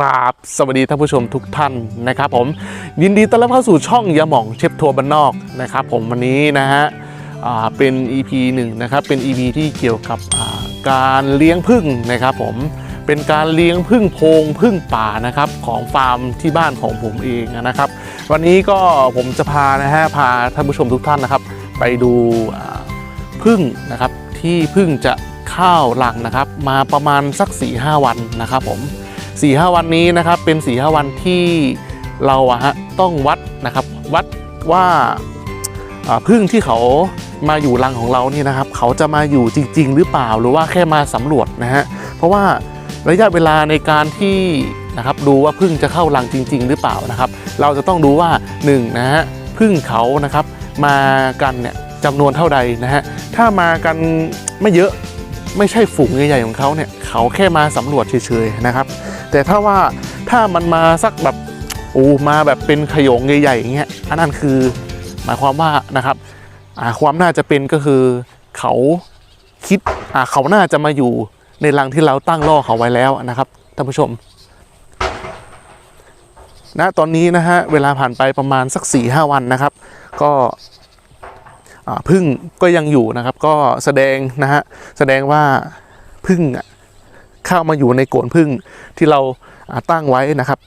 ราบ สวัสดีท่านผู้ชมทุกท่านนะครับผมยินดีต้อนรับเข้าสู่ช่องยาหม่องเชฟทัวร์บ้านนอกนะครับผมวันนี้นะฮะเป็น EP หนึ่งนะครับเป็น EP ที่เกี่ยวกับการเลี้ยงผึ้งนะครับผมเป็นการเลี้ยงผึ้งโพงผึ้งป่านะครับของฟาร์มที่บ้านของผมเองนะครับ วันนี้ก็ผมจะพานะฮะพาท่านผู้ชมทุกท่านนะครับ ไปดูอ่าผึ้งนะครับที่ผึ้งจะเข้าวหลังนะครับ มาประมาณสัก4-5วันนะครับผม 4ีหวันนี้นะครับเป็น4ีหวันที่เราอะฮะต้องวัดนะครับวัดว่าพึ่งที่เขามาอยู่รังของเราเนี่ยนะครับ เขาจะมาอยู่จริง ๆ หรือเปล่าหรือว่าแค่มาสำรวจนะฮะเพราะว่าระยะเวลาในการที่นะครับดูว่าพึ่งจะเข้ารังจริง ๆ หรือเปล่านะครับ เราจะต้องดูว่า1นะฮะพึ่งเขานะครับมากันเนี่ยจำนวนเท่าใดนะฮะถ้ามากันไม่เยอะไม่ใช่ฝูงใหญ่ๆของเขาเนี่ยเขาแค่มาสำรวจเฉยๆนะครับ แต่ถ้าว่าถ้ามันมาสักแบบโอ้มาแบบเป็นขยงใหญ่ๆอย่างเงี้ยอันนั้นคือหมายความว่านะครับความน่าจะเป็นก็คือเขาคิดเขาน่าจะมาอยู่ในรังที่เราตั้งล่อเขาไว้แล้วนะครับท่านผู้ชมณตอนนี้นะฮะเวลาผ่านไปประมาณสัก4ี่ห้าวันนะครับ ก็พึ่งก็ยังอยู่นะครับ ก็แสดงนะฮะแสดงว่าพึ่งอะ เข้ามาอยู่ในโกนพึ่งที่เราตั้งไว้นะครับ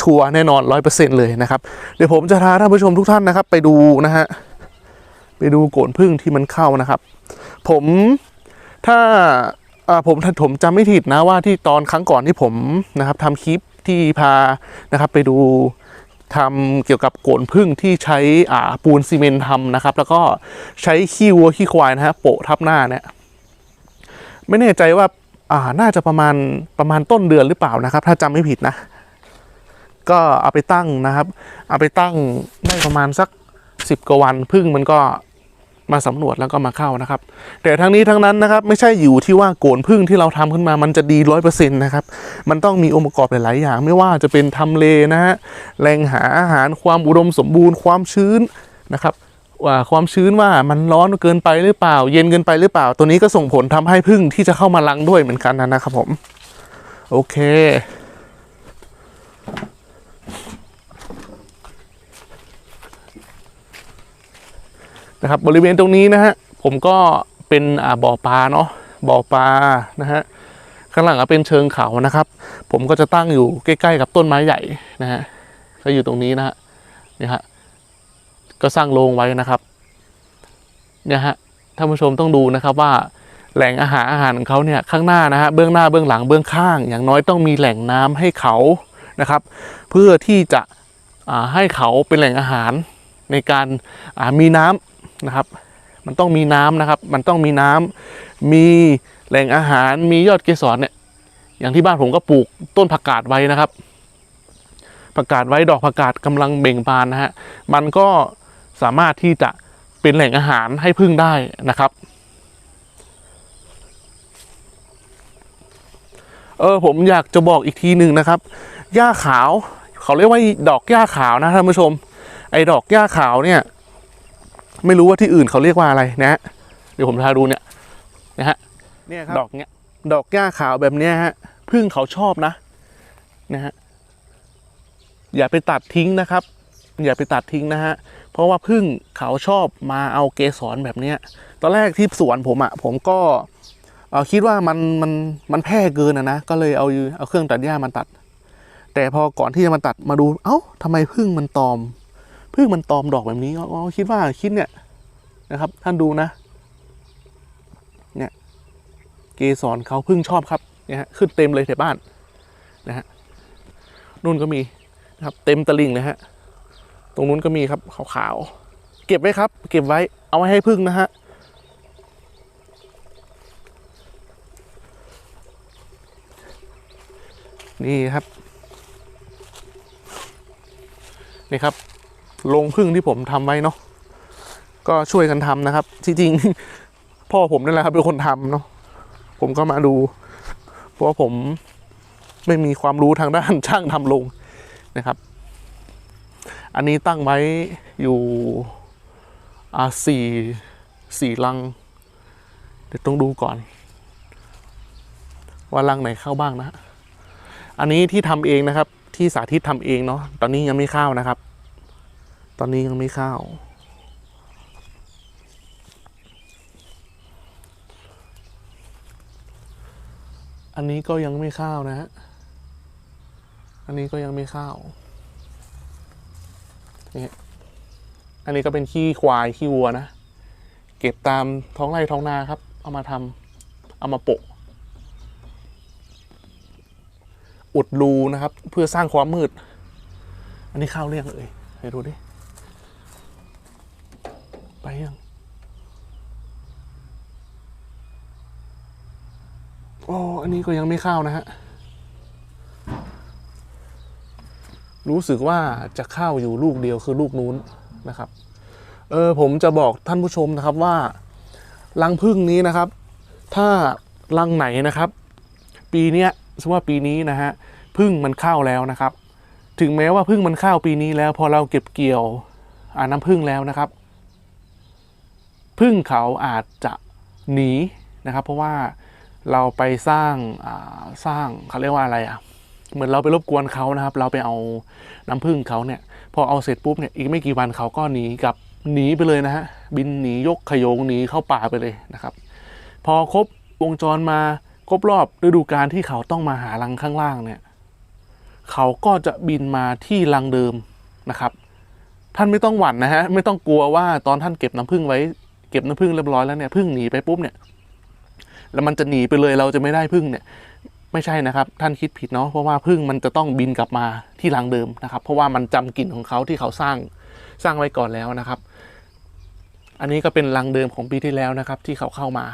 ชัวร์แน่นอนร้อยเปอร์เซ็นต์เลยนะครับ เดี๋ยวผมจะพาท่านผู้ชมทุกท่านนะครับ ไปดูนะฮะไปดูโกนพึ่งที่มันเข้านะครับ ผมถ้าผมถ้าผมจำไม่ผิดนะว่าที่ตอนครั้งก่อนที่ผมนะครับทำคลิปที่พานะครับไปดูทำเกี่ยวกับโกนพึ่งที่ใช้อ่าปูนซีเมนต์ทำนะครับ แล้วก็ใช้ขี้วัวขี้ควายนะฮะโปะทับหน้าเนี่ยไม่แน่ใจว่า อ่าน่าจะประมาณประมาณต้นเดือนหรือเปล่านะครับ ถ้าจำไม่ผิดนะ ก็เอาไปตั้งนะครับ เอาไปตั้งได้ประมาณสักสิบกว่าวันพึ่งมันก็มาสำรวจแล้วก็มาเข้านะครับ แต่ทั้งนี้ทั้งนั้นนะครับ ไม่ใช่อยู่ที่ว่าโกนพึ่งที่เราทำขึ้นมามันจะดีร้อยเปอร์เซ็นต์นะครับ มันต้องมีองค์ประกอบหลาย ๆ อย่าง ไม่ว่าจะเป็นทำเลนะฮะแหล่งหาอาหารความอุดมสมบูรณ์ความชื้นนะครับ ความชื้นว่ามันร้อนเกินไปหรือเปล่า เย็นเกินไปหรือเปล่า ตัวนี้ก็ส่งผลทำให้พึ่งที่จะเข้ามารังด้วยเหมือนกันนะครับผม โอเค นะครับบริเวณตรงนี้นะฮะผมก็เป็นอ่าบ่อปลาเนาะบ่อปลานะฮะข้างหลังก็เป็นเชิงเขานะครับ ผมก็จะตั้งอยู่ใกล้ ๆ กับต้นไม้ใหญ่นะฮะก็อยู่ตรงนี้นะฮะนี่ฮะ ก็สร้างโรงไว้นะครับเนี่ยฮะท่านผู้ชมต้องดูนะครับว่าแหล่งอาหารอาหารของเขาเนี่ยข้างหน้านะฮะเบื้องหน้าเบื้องหลังเบื้องข้าง อย่างน้อยต้องมีแหล่งน้ำให้เขานะครับ เพื่อที่จะให้เขาเป็นแหล่งอาหารในการามีน้ำนะครับ มันต้องมีน้ำนะครับ มันต้องมีน้ำมีแหล่งอาหารมียอดเกสรเนี่ยอย่างที่บ้านผมก็ปลูกต้นผักกาดไว้นะครับผักกาดไว้ดอกผักกาดกำลังเบ่งบานนะฮะมันก็ สามารถที่จะเป็นแหล่งอาหารให้พึ่งได้นะครับ เออผมอยากจะบอกอีกทีหนึ่งนะครับ หญ้าขาวเขาเรียกว่าดอกหญ้าขาวนะท่านผู้ชม ไอ้ดอกหญ้าขาวเนี่ย ไม่รู้ว่าที่อื่นเขาเรียกว่าอะไรนะฮะเดี๋ยวผมพาดูเนี่ยนะฮะเนี่ยครับดอกเนี้ยดอกหญ้าขาวแบบเนี้ยฮะพึ่งเขาชอบนะนะฮะอย่าไปตัดทิ้งนะครับ อย่าไปตัดทิ้งนะฮะ เพราะว่าพึ่งเขาชอบมาเอาเกสรแบบเนี้ย ตอนแรกที่สวนผมอะ่ะผมก็คิดว่ามันมันมันแพร่เกินอะนะก็เลยเอาเอาเครื่องตัดหญ้ามาตัด แต่พอก่อนที่จะมาตัดมาดู เอ้าทำไมพึ่งมันตอมพึ่งมันตอมดอกแบบนี้ก็คิดว่าคิดเนี่ยนะครับ ท่านดูนะ เนี่ย เกสรเขาพึ่งชอบครับเนี่ยฮะขึ้นเต็มเลยแถวบ้านนะฮะนู่นก็มีนะครับ เต็มตลิ่งเลยฮะ ตรงนู้นก็มีครับขาวๆ เก็บไว้ครับ เก็บไว้เอาไว้ให้พึ่งนะฮะนี่ครับนี่ครับโรงพึ่งที่ผมทำไว้เนาะก็ช่วยกันทำนะครับที่จริงพ่อผมนั่นแหละครับเป็นคนทำเนาะผมก็มาดู เพราะผมไม่มีความรู้ทางด้านช่างทำโรงนะครับ อันนี้ตั้งไว้อยู่อ่าสี่สี่ลัง เดี๋ยวต้องดูก่อน ว่าลังไหนเข้าบ้างนะฮะอันนี้ที่ทำเองนะครับ ที่สาธิตทำเองเนาะตอนนี้ยังไม่เข้านะครับ ตอนนี้ยังไม่เข้าอันนี้ก็ยังไม่เข้านะฮะ อันนี้ก็ยังไม่เข้า นี่อันนี้ก็เป็นขี้ควายขี้วัวนะ เก็บตามท้องไร่ท้องนาครับ เอามาทำเอามาโปะ อุดรูนะครับ เพื่อสร้างความมืด อันนี้ข้าวเรียงเอ่ยให้ดูดิ ไปยังโอ้อันนี้ก็ยังไม่เข้านะฮะ รู้สึกว่าจะเข้าอยู่ลูกเดียวคือลูกนู้นนะครับ เออผมจะบอกท่านผู้ชมนะครับว่ารังพึ่งนี้นะครับ ถ้ารังไหนนะครับ ปีเนี้ยสมมติว่าปีนี้นะฮะพึ่งมันเข้าแล้วนะครับ ถึงแม้ว่าพึ่งมันเข้าปีนี้แล้ว พอเราเก็บเกี่ยวอ่าน้ำพึ่งแล้วนะครับ พึ่งเขาอาจจะหนีนะครับ เพราะว่าเราไปสร้างอ่าสร้างเขาเรียกว่าอะไรอะ เหมือนเราไปรบกวนเขานะครับ เราไปเอาน้ำผึ้งเขาเนี่ย พอเอาเสร็จปุ๊บเนี่ยอีกไม่กี่วันเขาก็หนีกลับหนีไปเลยนะฮะบินหนียกขโยงหนีเข้าป่าไปเลยนะครับ พอครบวงจรมาครบรอบฤดูกาลที่เขาต้องมาหารังข้างล่างเนี่ยเขาก็จะบินมาที่รังเดิมนะครับ ท่านไม่ต้องหวั่นนะฮะไม่ต้องกลัวว่าตอนท่านเก็บน้ำผึ้งไว้เก็บน้ำผึ้งเรียบร้อยแล้วเนี่ยผึ้งหนีไปปุ๊บเนี่ยแล้วมันจะหนีไปเลยเราจะไม่ได้ผึ้งเนี่ย ไม่ใช่นะครับ ท่านคิดผิดเนาะเพราะว่าพึ่งมันจะต้องบินกลับมาที่รังเดิมนะครับ เพราะว่ามันจำกลิ่นของเขาที่เขาสร้างสร้างไว้ก่อนแล้วนะครับ อันนี้ก็เป็นรังเดิมของปีที่แล้วนะครับ ที่เขาเข้ามา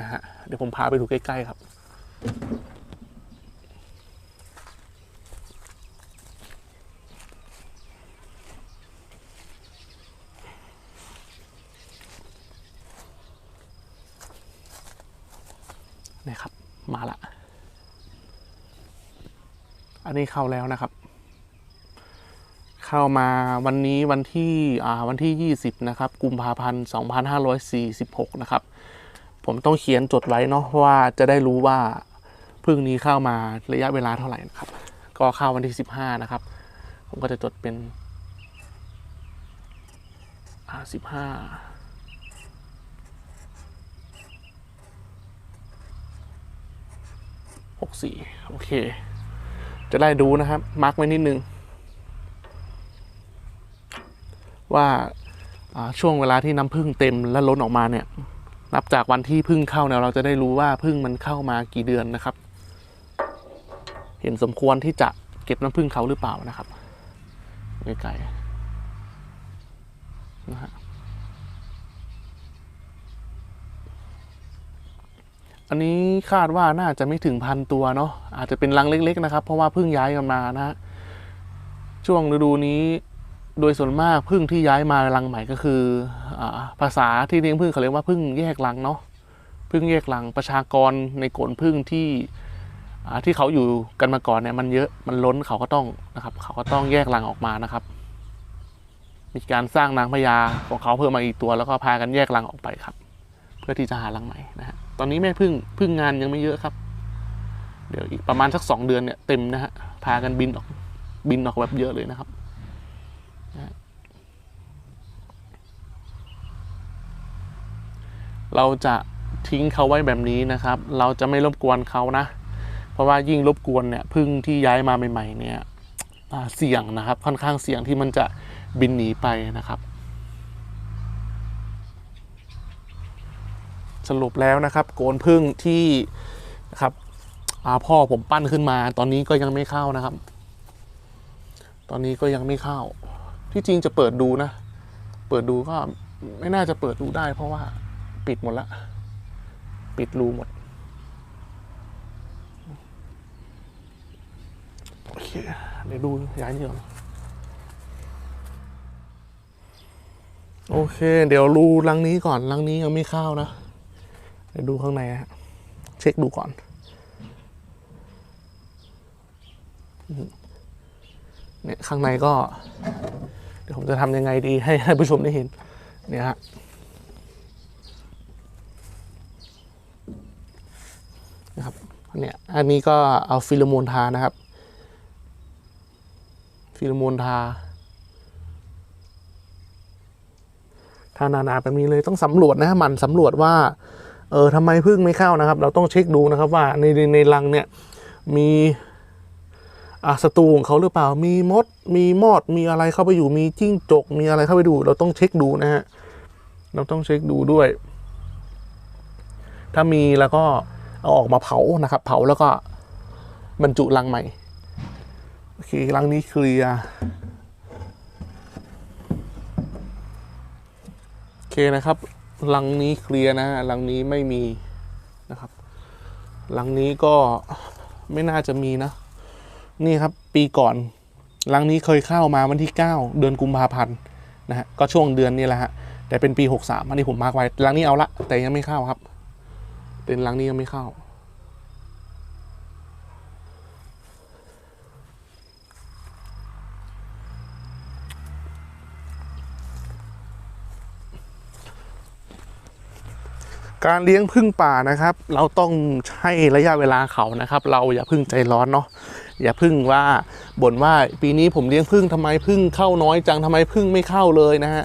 นะฮะเดี๋ยวผมพาไปดูใกล้ๆครับนี่ครับ มาละ อันนี้เข้าแล้วนะครับ เข้ามาวันนี้วันที่อ่าวันที่ 20 นะครับ กุมภาพันธ์ 2546 นะครับ ผมต้องเขียนจดไว้เนาะว่าจะได้รู้ว่าพึ่งนี้เข้ามาระยะเวลาเท่าไหร่นะครับ ก็เข้าวันที่ 15 นะครับ ผมก็จะจดเป็นอ่า15หกสี่โอเค จะได้ดูนะครับ มาร์กไว้นิดนึงว่าอ่าช่วงเวลาที่น้ำพึ่งเต็มและล้นออกมาเนี่ย นับจากวันที่พึ่งเข้าเนี่ยเราจะได้รู้ว่าพึ่งมันเข้ามากี่เดือนนะครับ เห็นสมควรที่จะเก็บน้ำพึ่งเขาหรือเปล่านะครับไกลๆนะฮะ อันนี้คาดว่าน่าจะไม่ถึงพันตัวเนาะอาจจะเป็นรังเล็ก ๆ นะครับ เพราะว่าเพิ่งย้ายกันมานะฮะช่วงฤดูนี้โดยส่วนมากพึ่งที่ย้ายมารังใหม่ก็คืออภาษาที่เลี้ยงพึ่งเขาเรียกว่าพึ่งแยกรังเนาะพึ่งแยกรังประชากรในโกนพึ่งที่ที่เขาอยู่กันมาก่อนเนี่ยมันเยอะมันล้นเขาก็ต้องนะครับ เขาก็ต้องแยกรังออกมานะครับ มีการสร้างนางพญาของเขาเพิ่มมาอีกตัว แล้วก็พากันแยกรังออกไปครับ เพื่อที่จะหารังใหม่นะฮะ ตอนนี้แม่พึ่งพึ่งงานยังไม่เยอะครับ เดี๋ยวอีกประมาณสักสองเดือนเนี่ยเต็มนะฮะพากันบินออกบินออกแบบเยอะเลยนะครับเราจะทิ้งเขาไว้แบบนี้นะครับ เราจะไม่รบกวนเขานะ เพราะว่ายิ่งรบกวนเนี่ยพึ่งที่ย้ายมาใหม่ ๆ เนี่ยเสี่ยงนะครับ ค่อนข้างเสี่ยงที่มันจะบินหนีไปนะครับ สรุปแล้วนะครับโกนพึ่งที่นะครับอาพ่อผมปั้นขึ้นมา ตอนนี้ก็ยังไม่เข้านะครับ ตอนนี้ก็ยังไม่เข้า ที่จริงจะเปิดดูนะ เปิดดูก็ไม่น่าจะเปิดดูได้ เพราะว่าปิดหมดละ ปิดรูหมดโอเคเดี๋ยวดูย้ายนี่ก่อนโอเค เดี๋ยวรูรังนี้ก่อนรังนี้ยังไม่เข้านะ ดี๋ยวดูข้างในฮะเช็คดูก่อนเนี่ยข้างในก็ เดี๋ยวผมจะทำยังไงดีให้ให้ผู้ชมได้เห็น เนี่ยฮะนะครับเนี่ยอันนี้ก็เอาฟิโลโมนทานะครับ ฟิโลโมนทาทานานาแบบนี้เลยต้องสำรวจนะมันสำรวจว่า เออทำไมพึ่งไม่เข้านะครับ เราต้องเช็คดูนะครับว่าในในในรังเนี่ยมีอะศัตรูของเขาหรือเปล่า มีมด มีมอด มีอะไรเข้าไปอยู่ มีจิ้งจก มีอะไรเข้าไปดู เราต้องเช็คดูนะฮะ เราต้องเช็คดูด้วย ถ้ามีแล้วก็เอาออกมาเผานะครับ เผาแล้วก็บรรจุรังใหม่ โอเค รังนี้เคลียร์ โอเคนะครับ รังนี้เคลียร์นะรังนี้ไม่มีนะครับรังนี้ก็ไม่น่าจะมีนะ นี่ครับปีก่อนรังนี้เคยเข้ามาวันที่ 9 เดือนกุมภาพันธ์นะฮะก็ช่วงเดือนนี้แหละฮะแต่เป็นปี 63อันนี้ผมมาร์กไว้รังนี้เอาละแต่ยังไม่เข้าครับ เป็นรังนี้ยังไม่เข้า การเลี้ยงพึ่งป่านะครับ เราต้องให้ระยะเวลาเขานะครับ เราอย่าพึ่งใจร้อนเนาะอย่าพึ่งว่าบ่นว่าปีนี้ผมเลี้ยงพึ่งทำไมพึ่งเข้าน้อยจังทำไมพึ่งไม่เข้าเลยนะฮะ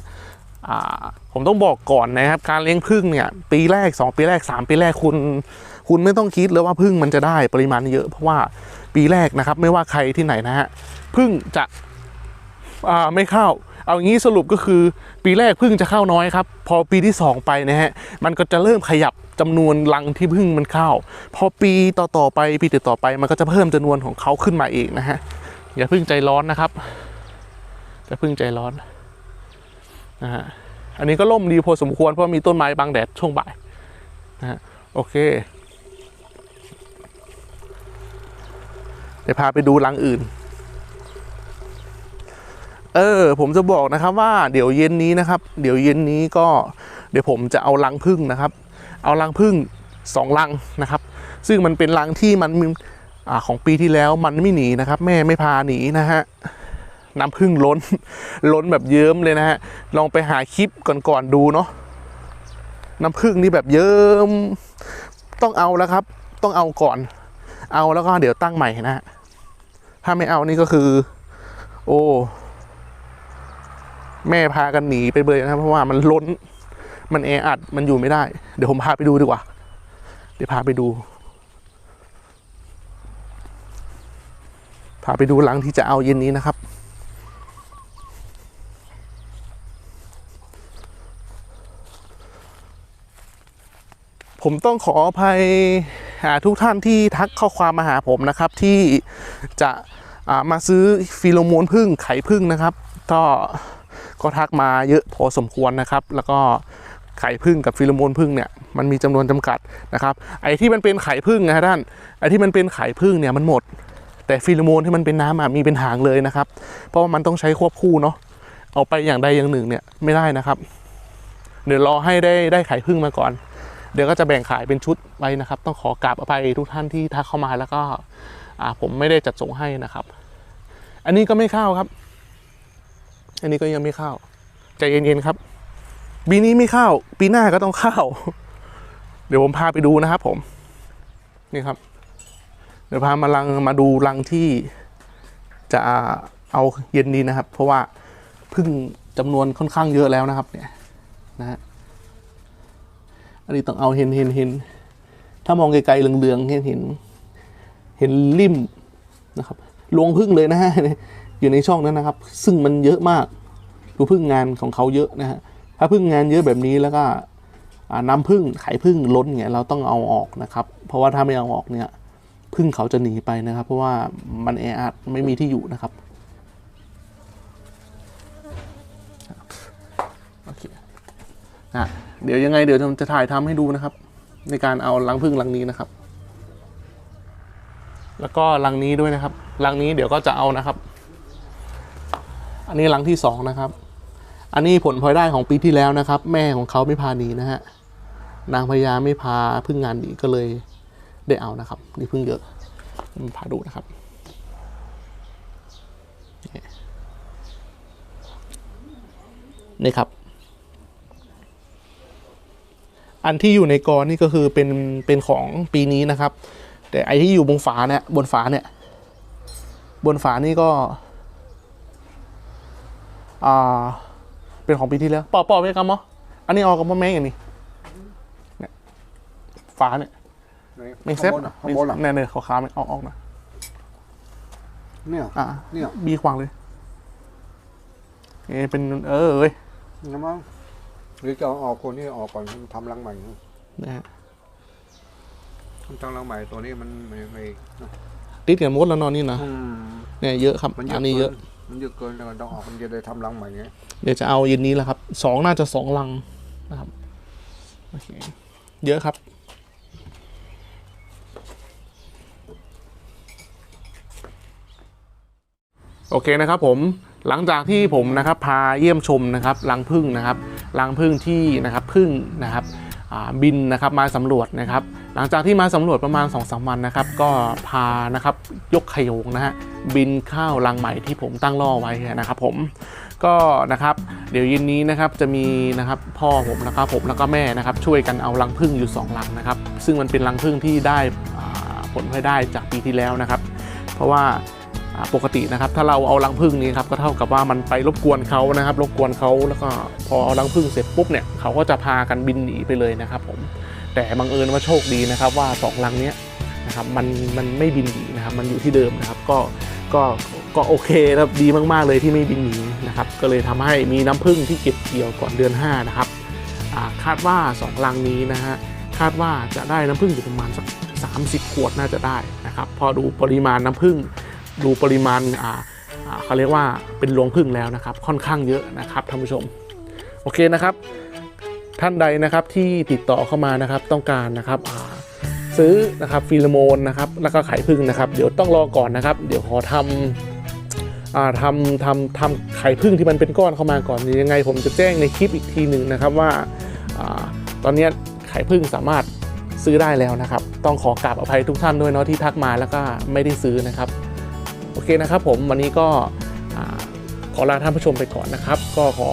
ผมต้องบอกก่อนนะครับ การเลี้ยงพึ่งเนี่ย ปีแรก 2 ปีแรก 3 ปีแรกคุณ คุณไม่ต้องคิดเลยว่าพึ่งมันจะได้ปริมาณเยอะเพราะว่าปีแรกนะครับ ไม่ว่าใครที่ไหนนะฮะพึ่งจะไม่เข้า เอางี้สรุปก็คือปีแรกพึ่งจะเข้าน้อยครับ พอปีที่ 2 ไปนะฮะมันก็จะเริ่มขยับจำนวนรังที่พึ่งมันเข้า พอปีต่อๆไปปีติดต่อไปมันก็จะเพิ่มจำนวนของเขาขึ้นมาเองนะฮะอย่าพึ่งใจร้อนนะครับอย่าพึ่งใจร้อนนะฮะอันนี้ก็ล่มดีพอสมควรเพราะมีต้นไม้บังแดดช่วงบ่ายนะฮะโอเคเดี๋ยวพาไปดูรังอื่น เออ ผมจะบอกนะครับว่าเดี๋ยวเย็นนี้นะครับ เดี๋ยวเย็นนี้ก็เดี๋ยวผมจะเอารังพึ่งนะครับ เอารังพึ่งสองรังนะครับ ซึ่งมันเป็นรังที่มันอ่าของปีที่แล้วมันไม่หนีนะครับ แม่ไม่พาหนีนะฮะน้ำพึ่งล้น ล้นแบบเยิ้มเลยนะฮะลองไปหาคลิปก่อนๆดูเนาะน้ำพึ่งนี่แบบเยิ้มต้องเอาแล้วครับ ต้องเอาก่อน เอาแล้วก็เดี๋ยวตั้งใหม่นะฮะถ้าไม่เอานี่ก็คือ โอ้ แม่พากันหนีไปเลยนะครับเพราะว่ามันล้น มันแออัด มันอยู่ไม่ได้ เดี๋ยวผมพาไปดูดีกว่า เดี๋ยวพาไปดู พาไปดูหลังที่จะเอาเย็นนี้นะครับ ผมต้องขออภัยหาทุกท่านที่ทักข้อความมาหาผมนะครับ ที่จะามาซื้อฟิโลโมนพึ่งไข่พึ่งนะครับ ก็ ก็ทักมาเยอะพอสมควรนะครับ แล้วก็ไข่พึ่งกับฟิโลโมนพึ่งเนี่ยมันมีจำนวนจำกัดนะครับ ไอ้ที่มันเป็นไข่พึ่งนะฮะท่านไอ้ที่มันเป็นไข่พึ่งเนี่ยมันหมด แต่ฟิโลโมนที่มันเป็นน้ำอะมีเป็นหางเลยนะครับ เพราะว่ามันต้องใช้ควบคู่เนาะเอาไปอย่างใดอย่างหนึ่งเนี่ยไม่ได้นะครับ เดี๋ยวรอให้ได้ได้ไข่พึ่งมาก่อน เดี๋ยวก็จะแบ่งขายเป็นชุดไว้นะครับ ต้องขอกราบอภัยทุกท่านที่ทักเข้ามาแล้วก็อ่าผมไม่ได้จัดส่งให้นะครับ อันนี้ก็ไม่เข้าครับ อันนี้ก็ยังไม่เข้าใจเย็นๆครับปีนี้ไม่เข้า ปีหน้าก็ต้องเข้า เดี๋ยวผมพาไปดูนะครับ ผม นี่ครับ เดี๋ยวพามาลังมาดูรังที่จะเอาเย็นนี้นะครับ เพราะว่าพึ่งจำนวนค่อนข้างเยอะแล้วนะครับ เนี่ย นะฮะอันนี้ต้องเอาเห็นเห็นเห็นถ้ามองไกลๆเหลืองๆเห็นเห็นเห็นริมนะครับรวงพึ่งเลยนะฮะ อยู่ในช่องนั้นนะครับ ซึ่งมันเยอะมากดูพึ่งงานของเขาเยอะนะฮะถ้าพึ่งงานเยอะแบบนี้แล้วก็น้ำพึ่งไข่พึ่งล้นเนี่ยเราต้องเอาออกนะครับ เพราะว่าถ้าไม่เอาออกเนี่ยพึ่งเขาจะหนีไปนะครับ เพราะว่ามันแออัดไม่มีที่อยู่นะครับโอเคนะเดี๋ยวยังไงเดี๋ยวจะถ่ายทำให้ดูนะครับ ในการเอารังพึ่งรังนี้นะครับ แล้วก็รังนี้ด้วยนะครับรังนี้เดี๋ยวก็จะเอานะครับ อันนี้รังที่สองนะครับ อันนี้ผลพลอยได้ของปีที่แล้วนะครับ แม่ของเขาไม่พาหนีนะฮะนางพญาไม่พาพึ่งงานหนีก็เลยได้เอานะครับนี่พึ่งเยอะพาดูนะครับนี่ครับ อันที่อยู่ในกอนี่ก็คือเป็นเป็นของปีนี้นะครับ แต่ไอที่อยู่บนฝาเนี่ยบนฝาเนี่ย บนฝานี่ก็ อ่าเป็นของปีที่แล้วปอปอไปกันมั้อันนี้ออกกับมะแมงอย่างนี้เนี่ยฟ้าเนี่ยไม่เซ็ตข้างบนอะข้างบนอะแน่เลยขาวๆไม่ออกออกนะเนี่ยอ่าเนี่ยบีขวางเลยเอเป็นเออเอ้ยนะมั้งหรือจะเอาออกคนนี้ออกก่อนทำรังใหม่นะฮะทำรังใหม่ตัวนี้มันไม่ไม่ติดกับมดแล้วนอนนี่นะอืมเนี่ยเยอะครับมันเยอัอะนนี้เยอะกิ มันเยอะเกินแล้วก็ต้องออกมันจะได้ทำรังใหม่ไงเดี๋ยวจะเอาเย็นนี้แหละครับสองน่าจะสองลังนะครับโอเคเยอะครับ โอเคนะครับผมหลังจากที่ผมนะครับพาเยี่ยมชมนะครับรังพึ่งนะครับรังพึ่งที่นะครับพึ่งนะครับบินนะครับมาสำรวจนะครับ หลังจากที่มาสำรวจประมาณ2อสวันนะครับ ก็พานะครับยกขยงนะฮะ บินข้าวรังใหม่ที่ผมตั้งล่อไว้นะครับผมก็นะครับเดี๋ยวเย็นนี้นะครับจะมีนะครับพ่อผมนะครับผมแล้วก็แม่นะครับช่วยกันเอารังพึ่งอยู่2รังนะครับซึ่งมันเป็นรังพึ่งที่ได้ผลพลอยได้จากปีที่แล้วนะครับ เพราะว่าปกตินะครับถ้าเราเอารังผึ้งนี้ครับก็เท่ากับว่ามันไปรบกวนเขานะครับ รบกวนเขาแล้วก็พอเอารังผึ้งเสร็จปุ๊บเนี่ยเขาก็จะพากันบินหนีไปเลยนะครับผมแต่บังเอิญว่าโชคดีนะครับว่าสองรังนี้นะครับมันมันไม่บินหนี มันอยู่ที่เดิมนะครับ ก็ก็ก็โอเคนะครับดีมากๆเลยที่ไม่บินหนีนะครับ ก็เลยทำให้มีน้ำผึ้งที่เก็บเกี่ยวก่อนเดือน 5 นะครับคาดว่าสองรังนี้นะฮะคาดว่าจะได้น้ำผึ้งอยู่ประมาณสัก 30 ขวดน่าจะได้นะครับ พอดูปริมาณน้ำผึ้งดูปริมาณอ่าเขาเรียกว่าเป็นรวงผึ้งแล้วนะครับ ค่อนข้างเยอะนะครับท่านผู้ชมโอเคนะครับ ท่านใดนะครับที่ติดต่อเข้ามานะครับต้องการนะครับ ซื้อนะครับฟีโรโมนนะครับแล้วก็ไข่ผึ้งนะครับ เดี๋ยวต้องรอก่อนนะครับ เดี๋ยวขอทำอ่าทำทำทำไข่ผึ้งที่มันเป็นก้อนเข้ามาก่อนยังไง ผมจะแจ้งในคลิปอีกทีหนึ่งนะครับว่าตอนนี้ไข่ผึ้งสามารถซื้อได้แล้วนะครับ ต้องขอกราบอภัยทุกท่านด้วยเนาะที่ทักมาแล้วก็ไม่ได้ซื้อนะครับ โอเคนะครับผมวันนี้ก็อขอลาท่านผู้ชมไปก่อนนะครับ ก็ขอ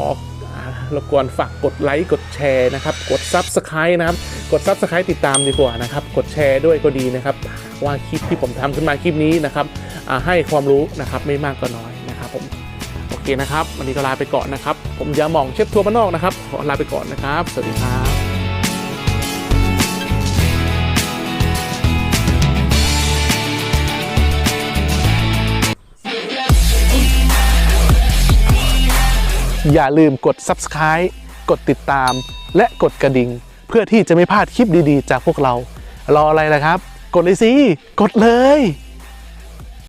รบกวนฝากกดไลค์กดแชร์นะครับ กด s u b สไครต์นะครับ กด s u b สไครต์ติดตามดีกว่านะครับ กดแชร์ด้วยก็ดีนะครับ ว่าคลิปที่ผมทำขึ้นมาคลิปนี้นะครับให้ความรู้นะครับไม่มากก็น้อยนะครับผมโอเคนะครับ วันนี้ก็ลาไปก่อนนะครับ ผมยาหม่องเชฟทัวร์บ้านนอกนะครับขอลาไปก่อนนะครับ สวัสดีครับ อย่าลืมกด subscribe กดติดตาม และกดกระดิ่ง เพื่อที่จะไม่พลาดคลิปดีๆ จากพวกเรา รออะไรล่ะครับ กดเลยสิ กดเลย